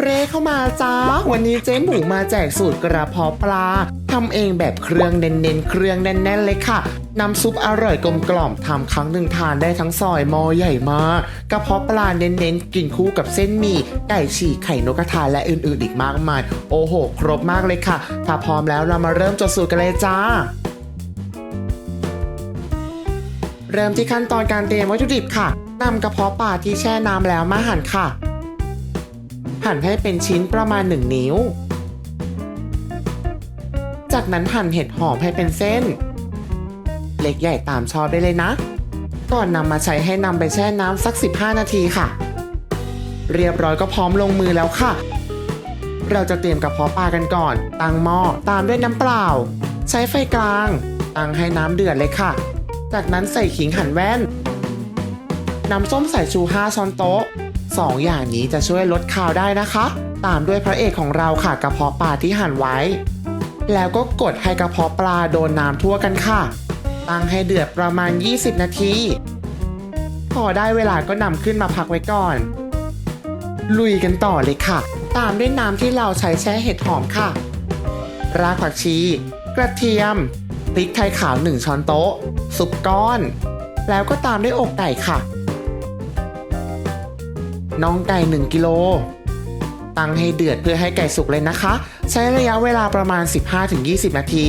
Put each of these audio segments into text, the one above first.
เรเข้ามาจ้า วันนี้เจ๊หมูมาแจกสูตรกระเพาะปลาทำเองแบบเครื่องเน้นๆ เครื่องแน่นๆเลยค่ะ น้ำซุปอร่อยกลมกล่อมทำครั้งหนึ่งทานได้ทั้งซอยมอใหญ่มากกระเพาะปลาเน้นๆ กินคู่กับเส้นหมี่ไก่ฉีกไข่นกกระทาและอื่นๆ อีกมากมาย โอ้โห ครบมากเลยค่ะ ถ้าพร้อมแล้วเรามาเริ่มจดสูตรกันเลยจ้าเริ่มที่ขั้นตอนการเตรียมวัตถุดิบค่ะนำกระเพาะปลาที่แช่น้ำแล้วมาหั่นค่ะ หั่นให้เป็นชิ้นประมาณ 1 นิ้ว จากนั้นหั่นเห็ดหอมให้เป็นเส้น เล็กใหญ่ตามชอบได้เลยนะ ก่อนนำมาใช้ให้นำไปแช่น้ำสัก 15 นาทีค่ะ เรียบร้อยก็พร้อมลงมือแล้วค่ะ เราจะเตรียมกระเพาะปลากันก่อน ตั้งหม้อตามด้วยน้ำเปล่า ใช้ไฟกลาง ตั้งให้น้ำเดือดเลยค่ะ จากนั้นใส่ขิงหั่นแว่นน้ำส้มสายชู 5 ช้อนโต๊ะ 2ออย่างนี้จะช่วยลดคาวได้นะคะ ตามด้วยพระเอกของเราค่ะกระเพาะปลาที่หั่นไว้ แล้วก็กดให้กระเพาะปลาโดนน้ำทั่วกันค่ะ ตั้งให้เดือดประมาณ 20 นาที พอได้เวลาก็นำขึ้นมาพักไว้ก่อน ลุยกันต่อเลยค่ะ ตามด้วยน้ำที่เราใช้แช่เห็ดหอมค่ะ รากผักชี กระเทียมพริกไทยขาว 1 ช้อนโต๊ะ ซุปก้อน แล้วก็ตามด้วยอกไก่ค่ะ น้องไก่ 1 กิโล ตั้งให้เดือดเพื่อให้ไก่สุกเลยนะคะ ใช้ระยะเวลาประมาณ 15-20 นาที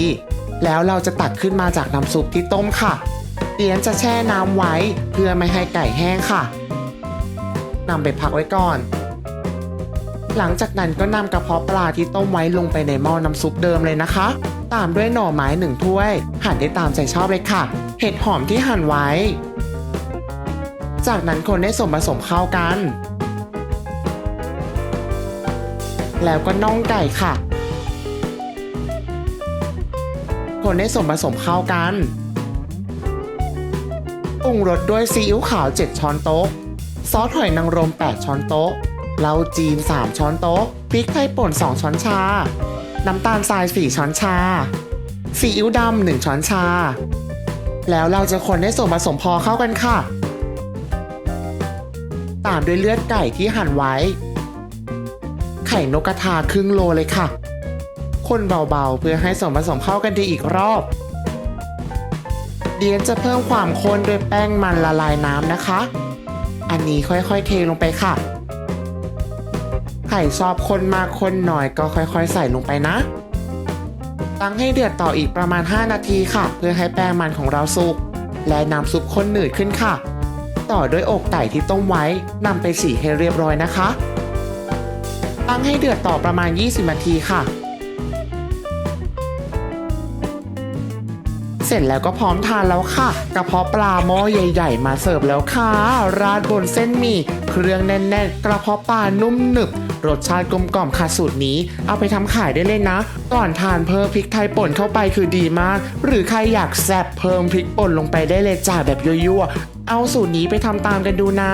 แล้วเราจะตักขึ้นมาจากน้ำซุปที่ต้มค่ะเตียนจะแช่น้ำไว้เพื่อไม่ให้ไก่แห้งค่ะนำไปพักไว้ก่อน หลังจากนั้นก็นำกระเพาะปลาที่ต้มไว้ลงไปในหม้อน้ำซุปเดิมเลยนะคะ ตามด้วยหน่อไม้หนึ่งถ้วย หั่นได้ตามใจชอบเลยค่ะ เห็ดหอมที่หั่นไว้ จากนั้นคนให้ส่วนผสมเข้ากัน แล้วก็น่องไก่ค่ะ คนให้ส่วนผสมเข้ากันปรุงรสด้วยซีอิ๊วขาว 7 ช้อนโต๊ะ ซอสหอยนางรม 8 ช้อนโต๊ะเหล้าจีน 3 ช้อนโต๊ะพริกไทยป่น 2 ช้อนชา น้ำตาลทราย 4 ช้อนชา ซีอิ๊วดำ 1 ช้อนชา แล้วเราจะคนให้ส่วนผสมพอเข้ากันค่ะ ตามด้วยเลือดไก่ที่หั่นไว้ ไข่นกกระทาครึ่งโลเลยค่ะ คนเบาๆ เพื่อให้ส่วนผสมเข้ากันดีอีกรอบ เดียนจะเพิ่มความข้นด้วยแป้งมันละลายน้ำนะคะ อันนี้ค่อยๆเทลงไปค่ะ ไข่ชอบคนมากคนหน่อยก็ค่อยๆ ใส่ลงไปนะ ตั้งให้เดือดต่ออีกประมาณ 5 นาทีค่ะ เพื่อให้แป้งมันของเราสุก และน้ำซุปข้นหนืดขึ้นค่ะ ต่อด้วยอกไก่ที่ต้มไว้นำไปฉีให้เรียบร้อยนะคะ ตั้งให้เดือดต่อประมาณ 20 นาทีค่ะ เสร็จแล้วก็พร้อมทานแล้วค่ะ กระเพาะปลาหม้อใหญ่ๆ มาเสิร์ฟแล้วค่ะ ราดบนเส้นหมี่ เครื่องแน่นๆ กระเพาะปลานุ่มหนึบ รสชาติกลมกล่อมค่ะสูตรนี้ เอาไปทำขายได้เลยนะ ก่อนทานเพิ่มพริกไทยป่นเข้าไปคือดีมาก หรือใครอยากแซ่บเพิ่มพริกป่นลงไปได้เลยจ้าแบบยั่วๆ เอาสูตรนี้ไปทำตามกันดูนะ